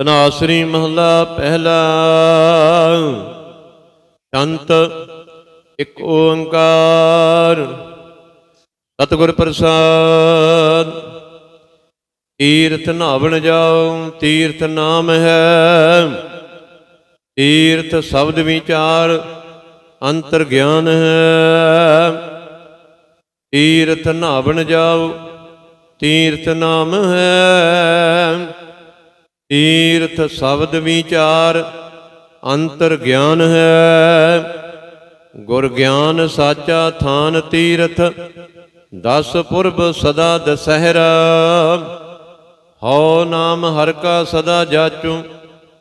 ਤਨਾਸਰੀ ਮਹਲਾ ਪਹਿਲਾ। ਸ਼ੰਤ ਇੱਕ ਓੰਕਾਰ। ਸਤਿਗੁਰ ਪ੍ਰਸਾਦ। ਤੀਰਥ ਨਾਵਣ ਜਾਓ ਤੀਰਥ ਨਾਮ ਹੈ। ਤੀਰਥ ਸ਼ਬਦ ਵਿਚਾਰ ਅੰਤਰ ਗਿਆਨ ਹੈ। ਤੀਰਥ ਨਾਵਣ ਜਾਓ ਤੀਰਥ ਨਾਮ ਹੈ। ਤੀਰਥ ਸ਼ਬਦ ਵਿਚਾਰ ਅੰਤਰ ਗਿਆਨ ਹੈ। ਗੁਰ ਗਿਆਨ ਸਾਚਾ ਥਾਨ ਤੀਰਥ, ਦਸ ਪੁਰਬ ਸਦਾ ਦਸਹਿਰਾ। ਹਉ ਨਾਮ ਹਰ ਕਾ ਸਦਾ ਜਾਚੂ,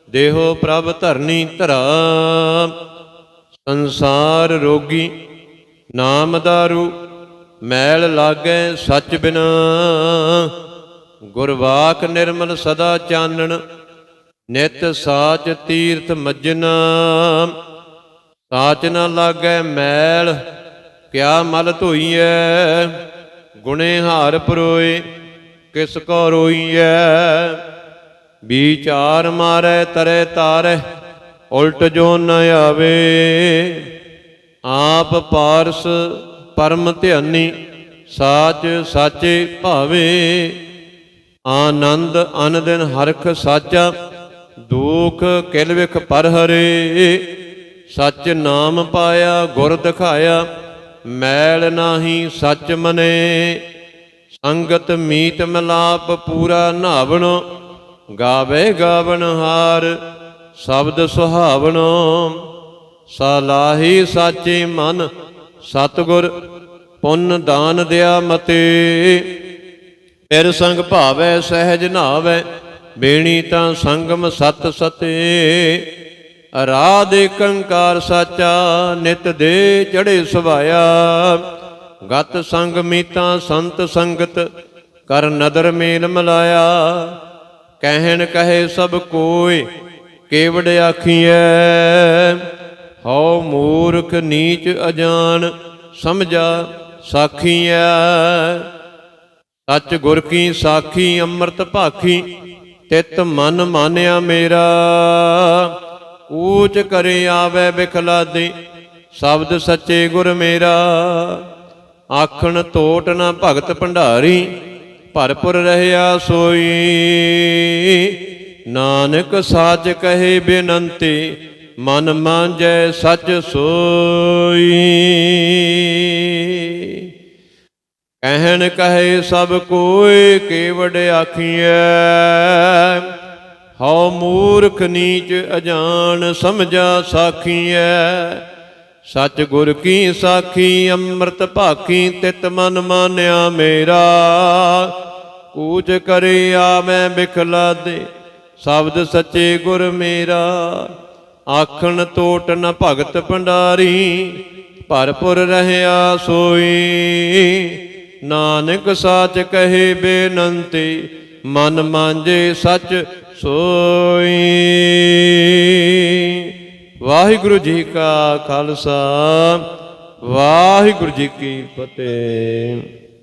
ਦੇਹੋ ਪ੍ਰਭ ਧਰਨੀ ਧਰਾ। ਸੰਸਾਰ ਰੋਗੀ ਨਾਮ ਦਾਰੂ, ਮੈਲ ਲਾਗੇ ਸੱਚ ਬਿਨਾ। ਗੁਰਵਾਕ ਨਿਰਮਲ ਸਦਾ ਚਾਨਣ, ਨਿਤ ਸਾਚ ਤੀਰਥ ਮੱਜਨਾ। ਸਾਚ ਨਾ ਲਾਗੈ ਮੈਲ, ਕਿਆ ਮਲ ਧੋਈਐ? ਗੁਣੇ ਹਾਰ ਪਰੋਏ, ਕਿਸ ਕੋ ਰੋਈਐ? ਵਿਚਾਰ ਮਾਰੈ, ਤਰੇ ਤਾਰੈ, ਉਲਟ ਜੋ ਨ ਆਵੇ। ਆਪ ਪਾਰਸ ਪਰਮ ਧਿਆਨੀ, ਸਾਚ ਸਾਚੇ ਭਾਵੇ। ਆਨੰਦ ਅਨ ਹਰਖ ਸਾਚਾ, ਦੁਖ ਕਿਲ ਵਿਖ ਪਰ ਹਰੇ ਸੱਚ ਨਾਮ ਪਾਇਆ, ਗੁਰ ਦਿਖਾਇਆ, ਮੈਲ ਨਾਹੀ ਸੱਚ ਮਨੇ। ਸੰਗਤ ਮੀਤ ਮਿਲਾਪ ਪੂਰਾ ਨਾਵਣੋ, ਗਾਵੇ ਗਾਵਣ ਹਾਰ, ਸ਼ਬਦ ਸੁਹਾਵਣੋ। ਸਲਾਹੀ ਸਾਚੇ ਮਨ, ਸਤਗੁਰ ਪੁੰਨ ਦਾਨ ਦਿਆ ਮਤੇ। ਫਿਰ ਸੰਗ ਭਾਵੈ ਸਹਿਜ ਨਾਵੈ, ਬੇਣੀ ਤਾਂ ਸੰਗਮ ਸਤ ਸਤੇ। ਦੇ ਕੰਕਾਰ ਸਾਚਾ, ਨਿਤ ਦੇ ਚੜੇ ਸੁਭਾਇਆ। ਗਤ ਸੰਗ ਮੀਤਾ ਸੰਤ ਸੰਗਤ, ਕਰ ਨਦਰ ਮੇਲ ਮਲਾਇਆ। ਕਹਿਣ ਕਹੇ ਸਭ ਕੋਇ, ਕੇਵੜ ਆਖੀਐ। ਹਉ ਮੂਰਖ ਨੀਚ ਅਜਾਨ, ਸਮਝਾ ਸਾਖੀਐ। ਸੱਚ ਗੁਰ ਕੀ ਸਾਖੀ, ਅੰਮ੍ਰਿਤ ਭਾਖੀ, ਤਿਤ ਮਨ ਮਾਨਿਆ ਮੇਰਾ। ਊਚ ਕਰੇ ਆਵੇ ਬਿਖਲਾਦੇ ਸ਼ਬਦ ਸੱਚੇ ਗੁਰ ਮੇਰਾ। ਆਖਣ ਤੋਟ ਨਾ ਭਗਤ ਭੰਡਾਰੀ, ਭਰਪੁਰ ਰਹਿਆ ਸੋਈ। ਨਾਨਕ ਸਾਜ ਕਹੇ ਬੇਨੰਤੀ, ਮਨ ਮਾਂਜੈ ਸੱਚ ਸੋਈ। ਕਹਿਣ ਕਹੇ ਸਭ ਕੋਇ ਕੇਵੜ ਆਖੀਐ। ਹਉ ਮੂਰਖ ਨੀਚ ਅਜਾਨ ਸਮਝਾ ਸਾਖੀਐ। ਸੱਚ ਗੁਰ ਕੀ ਸਾਖੀ ਅੰਮ੍ਰਿਤ ਭਾਖੀ ਤਿਤ ਮਨ ਮਾਨਿਆ ਮੇਰਾ। ਕੂਚ ਕਰੇ ਆਵੈ ਬਿਖਲਾ ਦੇ, ਸ਼ਬਦ ਸੱਚੇ ਗੁਰ ਮੇਰਾ। ਆਖਣ ਤੋਟ ਨ ਭਗਤ ਭੰਡਾਰੀ, ਭਰਪੁਰ ਰਹਿਆ ਸੋਈ। ਨਾਨਕ ਸਾਚ ਕਹੇ ਬੇਨੰਤੀ, ਮਨ ਮਾਂਜੇ ਸੱਚ ਸੋਈ। ਵਾਹਿਗੁਰੂ ਜੀ ਕਾ ਖਾਲਸਾ, ਵਾਹਿਗੁਰੂ ਜੀ ਕੀ ਫਤਿਹ।